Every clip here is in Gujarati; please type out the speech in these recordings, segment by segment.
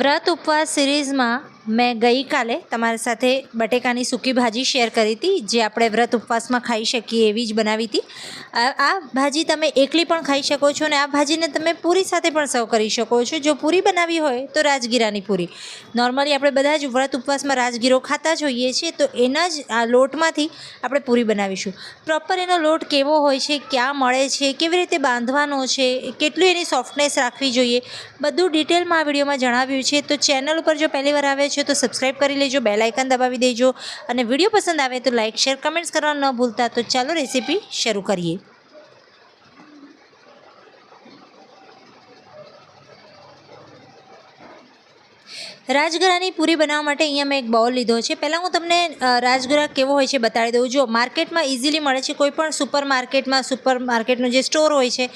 વ્રત ઉપવાસ સિરીઝમાં મેં ગઈકાલે તમારી સાથે બટેકાની સૂકી ભાજી શેર કરી હતી, જે આપણે વ્રત ઉપવાસમાં ખાઈ શકીએ એવી જ બનાવી હતી. આ ભાજી તમે એકલી પણ ખાઈ શકો છો અને આ ભાજીને તમે પૂરી સાથે પણ સર્વ કરી શકો છો. જો પૂરી બનાવી હોય તો રાજગીરાની પૂરી. નોર્મલી આપણે બધા જ વ્રત ઉપવાસમાં રાજગીરો ખાતા જ હોઈએ છીએ, તો એના જ આ લોટમાંથી આપણે પૂરી બનાવીશું. પ્રોપર એનો લોટ કેવો હોય છે, ક્યાં મળે છે, કેવી રીતે બાંધવાનો છે, કેટલું એની સોફ્ટનેસ રાખવી જોઈએ, બધું ડિટેલમાં આ વિડીયોમાં જણાવ્યું છે, તો ચેનલ ઉપર જો પહેલી વાર આવે છે, તો સબસ્ક્રાઈબ કરી લેજો બેલ આઇકન દબાવી દેજો અને વીડિયો પસંદ આવે તો લાઇક શેર કમેન્ટ્સ કરવાનું ન ભૂલતા. તો ચાલો રેસીપી શરૂ કરીએ. રાજગરાની પૂરી બનાવવા માટે અહીંયા મેં એક બાઉલ લીધો છે. પહેલાં હું તમને રાજગરા કેવો હોય છે બતાવી દઉં. જો માર્કેટમાં ઇઝીલી મળે છે કોઈ પણ સુપર માર્કેટમાં સુપર માર્કેટનો જે સ્ટોર હોય છે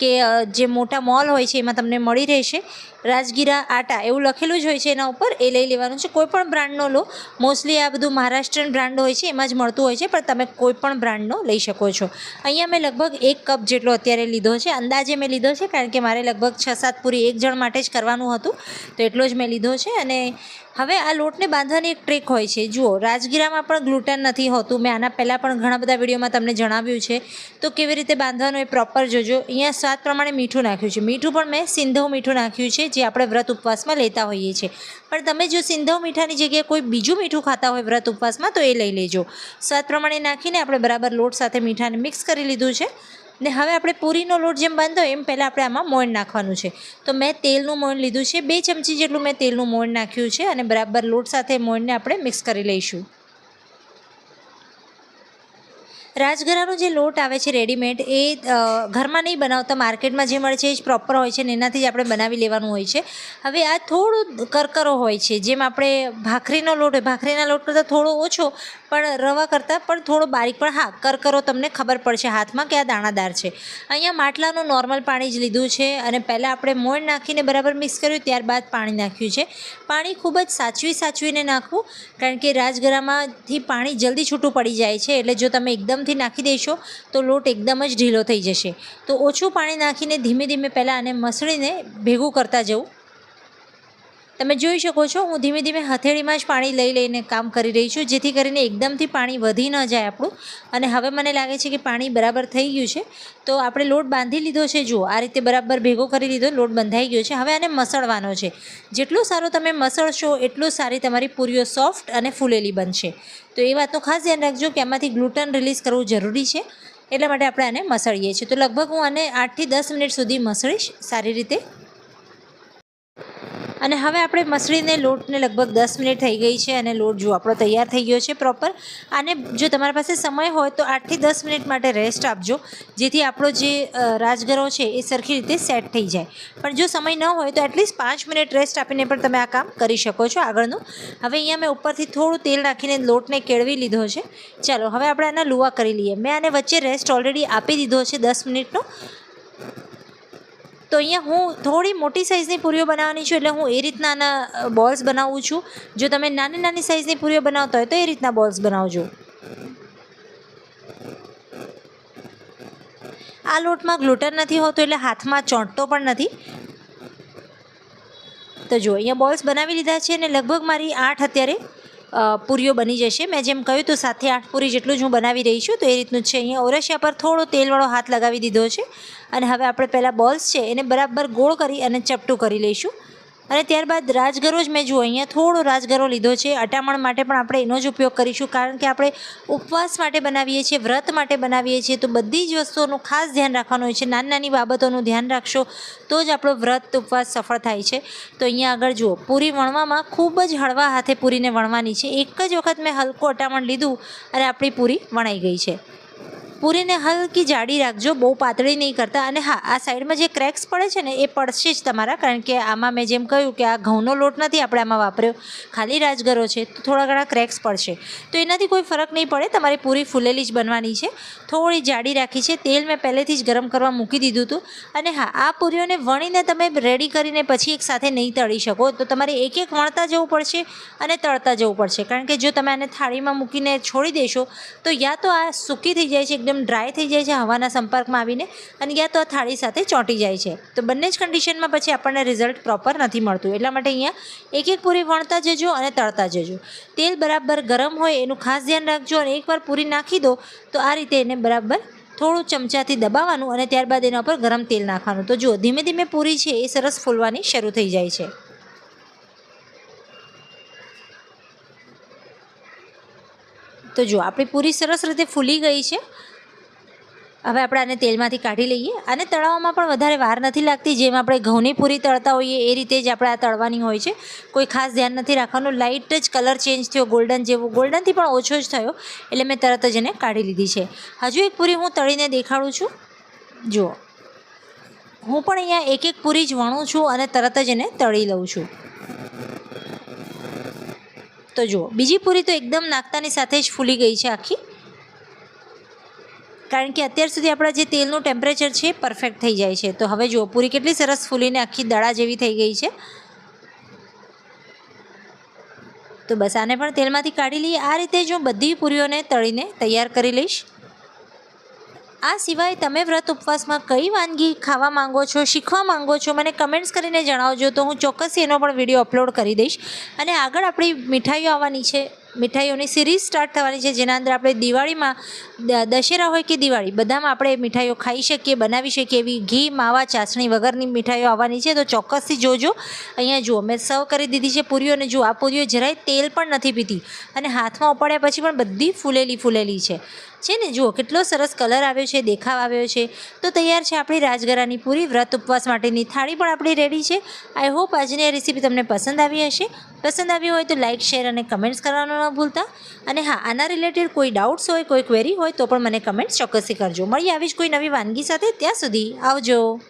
કે જે મોટા મોલ હોય છે, એમાં તમને મળી રહેશે. રાજગીરા, આટા એવું લખેલું જ હોય છે એના ઉપર. એ લઈ લેવાનું છે. કોઈ પણ બ્રાન્ડનો લો. મોસ્ટલી આ બધું મહારાષ્ટ્રન બ્રાન્ડ હોય છે, એમાં જ મળતું હોય છે, પણ તમે કોઈ પણ બ્રાન્ડનો લઈ શકો છો. અહીંયા મેં લગભગ એક કપ જેટલો અત્યારે લીધો છે. અંદાજે મેં લીધો છે, કારણ કે મારે લગભગ છ સાત પૂરી એક જણ માટે જ કરવાનું હતું. તો એટલો જ મેં લીધો છે. અને હવે આ લોટને બાંધવાની એક ટ્રીક હોય છે. જુઓ, રાજગીરામાં પણ ગ્લુટન નથી હોતું. મેં આના પહેલાં પણ ઘણા બધા વિડીયોમાં તમને જણાવ્યું છે. તો કેવી રીતે બાંધવાનું એ પ્રોપર જોજો. અહીંયા સ્વાદ પ્રમાણે મીઠું નાખ્યું છે. મીઠું પણ મેં સિંધવ મીઠું નાખ્યું છે જે આપણે વ્રત ઉપવાસમાં લેતા હોઈએ છીએ. પણ તમે જો સિંધવ મીઠાની જગ્યાએ કોઈ બીજું મીઠું ખાતા હોય વ્રત ઉપવાસમાં, તો એ લઈ લેજો. સ્વાદ પ્રમાણે નાખીને આપણે બરાબર લોટ સાથે મીઠાને મિક્સ કરી લીધું છે. ને હવે આપણે પૂરીનો લોટ જેમ બાંધો, એમ પહેલાં આપણે આમાં મોણ નાખવાનું છે. તો મેં તેલનું મોણ લીધું છે. બે ચમચી જેટલું મેં તેલનું મોણ નાખ્યું છે અને બરાબર લોટ સાથે મોણને આપણે મિક્સ કરી લઈશું. રાજગરાનો જે લોટ આવે છે રેડીમેડ એ ઘરમાં નહીં બનાવતા, માર્કેટમાં જે મળે છે એ જ પ્રોપર હોય છે ને એનાથી જ આપણે બનાવી લેવાનું હોય છે. હવે આ થોડું કરકરો હોય છે, જેમ આપણે ભાખરીનો લોટ હોય, ભાખરીના લોટ કરતાં થોડો ઓછો, પણ રવા કરતાં પણ થોડો બારીક, પણ હા, કરકરો તમને ખબર પડશે હાથમાં કે આ દાણાદાર છે. અહીંયા માટલાનું નોર્મલ પાણી જ લીધું છે અને પહેલાં આપણે મોણ નાખીને બરાબર મિક્સ કર્યું, ત્યારબાદ પાણી નાખ્યું છે. પાણી ખૂબ જ સાચવી સાચવીને નાખવું, કારણ કે રાજગરામાંથી પાણી જલ્દી છૂટું પડી જાય છે, એટલે જો તમે એકદમથી નાખી દેશો તો લોટ એકદમ જ ઢીલો થઈ જશે. તો ઓછું પાણી નાખીને ધીમે ધીમે પહેલાં આને મસળીને ભેગું કરતા જવું. તમે જોઈ શકો છો, હું ધીમે ધીમે હથેળીમાં જ પાણી લઈ લઈને કામ કરી રહી છું, જેથી કરીને એકદમથી પાણી વધી ન જાય આપણું. અને હવે મને લાગે છે કે પાણી બરાબર થઈ ગયું છે. તો આપણે લોટ બાંધી લીધો છે, જુઓ, આ રીતે બરાબર ભેગો કરી લીધો, લોટ બંધાઈ ગયો છે. હવે આને મસળવાનો છે. જેટલો સારો તમે મસળશો, એટલું સારી તમારી પૂરીઓ સોફ્ટ અને ફૂલેલી બનશે. તો એ વાતનું ખાસ ધ્યાન રાખજો કે આમાંથી ગ્લુટન રિલીઝ કરવું જરૂરી છે. એટલા માટે આપણે આને મસળીએ છીએ. તો લગભગ હું આને આઠથી દસ મિનિટ સુધી મસળીશ સારી રીતે. અને હવે આપણે મસળીને લોટને લગભગ દસ મિનિટ થઈ ગઈ છે અને લોટ જો આપણો તૈયાર થઈ ગયો છે પ્રોપર અને જો તમારી પાસે સમય હોય તો આઠથી દસ મિનિટ માટે રેસ્ટ આપજો, જેથી આપણો જે રાજગરો છે એ સરખી રીતે સેટ થઈ જાય. પણ જો સમય ન હોય તો એટલીસ્ટ પાંચ મિનિટ રેસ્ટ આપીને પણ તમે આ કામ કરી શકો છો આગળનું. હવે અહીંયા મેં ઉપરથી થોડું તેલ નાખીને લોટને કેળવી લીધો છે. ચાલો, હવે આપણે આના લુવા કરી લઈએ. મેં આને વચ્ચે રેસ્ટ ઓલરેડી આપી દીધો છે દસ મિનિટનો. તો અહીંયા હું થોડી મોટી સાઇઝની પૂરીઓ બનાવવાની છું એટલે હું એ રીતના આના બોલ્સ બનાવું છું. જો તમે નાની નાની સાઇઝની પૂરીઓ બનાવતા હોય તો એ રીતના બોલ્સ બનાવજો. આ લોટમાં ગ્લુટન નથી હોતું એટલે હાથમાં ચોંટતો પણ નથી. તો જો, અહીંયા બોલ્સ બનાવી લીધા છે અને લગભગ મારી આઠ અત્યારે પૂરીઓ બની જશે. મેં જેમ કહ્યું તો સાતથી આઠ પૂરી જેટલું જ હું બનાવી રહી છું. તો એ રીતનું છે. અહીંયા ઓરસિયા પર થોડો તેલવાળો હાથ લગાવી દીધો છે. અને હવે આપણે પહેલાં બોલ્સ છે એને બરાબર ગોળ કરી અને ચપટું કરી લઈશું. અને ત્યારબાદ રાજગરો જ મેં જુઓ, અહીંયા થોડો રાજગરો લીધો છે. અટામણ માટે પણ આપણે એનો જ ઉપયોગ કરીશું, કારણ કે આપણે ઉપવાસ માટે બનાવીએ છીએ, વ્રત માટે બનાવીએ છીએ. તો બધી જ વસ્તુઓનું ખાસ ધ્યાન રાખવાનું હોય છે. નાની નાની બાબતોનું ધ્યાન રાખશો, તો જ આપણો વ્રત, ઉપવાસ સફળ થાય છે. તો અહીંયા આગળ જુઓ, પૂરી વણવામાં ખૂબ જ હળવા હાથે પૂરીને વણવાની છે. એક જ વખત મેં હલકું અટામણ લીધું અને આપણી પૂરી વણાઈ ગઈ છે. પૂરીને હલકી જાડી રાખજો, બહુ પાતળી નહીં કરતા. અને હા, આ સાઈડમાં જે ક્રેક્સ પડે છે ને, એ પડશે જ તમારા, કારણ કે આમાં મેં જેમ કહ્યું કે આ ઘઉંનો લોટ નથી આપણે આમાં વાપર્યો. ખાલી રાજગરો છે, તો થોડા ઘણા ક્રેક્સ પડશે. તો એનાથી કોઈ ફરક નહીં પડે, તમારી પૂરી ફૂલેલી જ બનવાની છે. થોડી જાડી રાખી છે, તેલ મેં પહેલેથી જ ગરમ કરવા મૂકી દીધું હતું. અને હા, આ પૂરીઓને વણીને તમે રેડી કરીને પછી એક સાથે નહીં તળી શકો. તો તમારે એક એક વણતા જવું પડશે અને તળતા જવું પડશે. કારણ કે જો તમે આને થાળીમાં મૂકીને છોડી દેશો, તો યા તો આ સૂકી થઈ જાય છે, એકદમ એકદમ ડ્રાય થઈ જાય છે હવાના સંપર્કમાં આવીને અને યા તો થાળી સાથે ચોંટી જાય છે. તો બંને જ કન્ડિશનમાં પછી આપણને રિઝલ્ટ પ્રોપર નથી મળતું. એટલા માટે અહીંયા એક એક પૂરી વણતા જજો અને તળતા જજો. તેલ બરાબર ગરમ હોય એનું ખાસ ધ્યાન રાખજો અને એકવાર પૂરી નાખી દો તો આ રીતે એને બરાબર થોડું ચમચાથી દબાવવાનું અને ત્યારબાદ એના ઉપર ગરમ તેલ નાખવાનું. તો જુઓ, ધીમે ધીમે પૂરી છે એ સરસ ફૂલવાની શરૂ થઈ જાય છે. તો જો આપણી પૂરી સરસ રીતે ફૂલી ગઈ છે. હવે આપણે આને તેલમાંથી કાઢી લઈએ. અને તળાવમાં પણ વધારે વાર નથી લાગતી, જેમ આપણે ઘઉંની પૂરી તળતા હોઈએ એ રીતે જ આપણે આ તળવાની હોય છે. કોઈ ખાસ ધ્યાન નથી રાખવાનું. લાઇટ જ કલર ચેન્જ થયો ગોલ્ડન જેવો. ગોલ્ડનથી પણ ઓછો જ થયો, એટલે મેં તરત જ એને કાઢી લીધી છે. હજુ એક પૂરી હું તળીને દેખાડું છું. જુઓ. હું પણ અહીંયા એક એક પૂરી જ વણું છું અને તરત જ એને તળી લઉં છું. તો જુઓ. બીજી પૂરી તો એકદમ નાખતાની સાથે જ ફૂલી ગઈ છે આખી. કારણ કે અત્યાર સુધી આપણા જે તેલનું ટેમ્પરેચર છે પરફેક્ટ થઈ જાય છે. તો હવે જુઓ, પૂરી કેટલી સરસ ફૂલીને આખી દડા જેવી થઈ ગઈ છે. તો બસ આને પણ તેલમાંથી કાઢી લઈએ. આ રીતે જ હું બધી પૂરીઓને તળીને તૈયાર કરી લઈશ. આ સિવાય તમે વ્રત ઉપવાસમાં કઈ વાનગી ખાવા માંગો છો, શીખવા માંગો છો, મને કમેન્ટ્સ કરીને જણાવજો. તો હું ચોક્કસ એનો પણ વીડિયો અપલોડ કરી દઈશ. અને આગળ આપણી મીઠાઈઓ આવવાની છે. મીઠાઈઓની સિરીઝ સ્ટાર્ટ થવાની છે, જેના અંદર આપણે દિવાળીમાં દશેરા હોય કે દિવાળી, બધામાં આપણે મીઠાઈઓ ખાઈ શકીએ, બનાવી શકીએ એવી ઘી, માવા, ચાસણી વગરની મીઠાઈઓ આવવાની છે. તો ચોક્કસથી જોજો. અહીંયા જુઓ, મેં સર્વ કરી દીધી છે પૂરીઓ અને જુઓ, આ પૂરીઓ જરાય તેલ પણ નથી પીતી અને હાથમાં ઉપાડ્યા પછી પણ બધી ફૂલેલી ફૂલેલી છે. છે ને? જુઓ, કેટલો સરસ કલર આવ્યો છે, દેખાવ આવ્યો છે. તો તૈયાર છે આપણી રાજગરાની પૂરી. વ્રત ઉપવાસ માટેની થાળી પણ આપણી રેડી છે. આઈ હોપ આજની આ રેસીપી તમને પસંદ આવી હશે. પસંદ આવી હોય તો લાઇક શેર અને કમેન્ટ્સ કરવાનું ન ભૂલતા. અને હા, આના રિલેટેડ કોઈ ડાઉટ્સ હોય, કોઈ ક્વેરી હોય તો પણ મને કમેન્ટ્સ ચોક્કસથી કરજો. મળી આવી જ કોઈ નવી વાનગી સાથે. ત્યાં સુધી આવજો.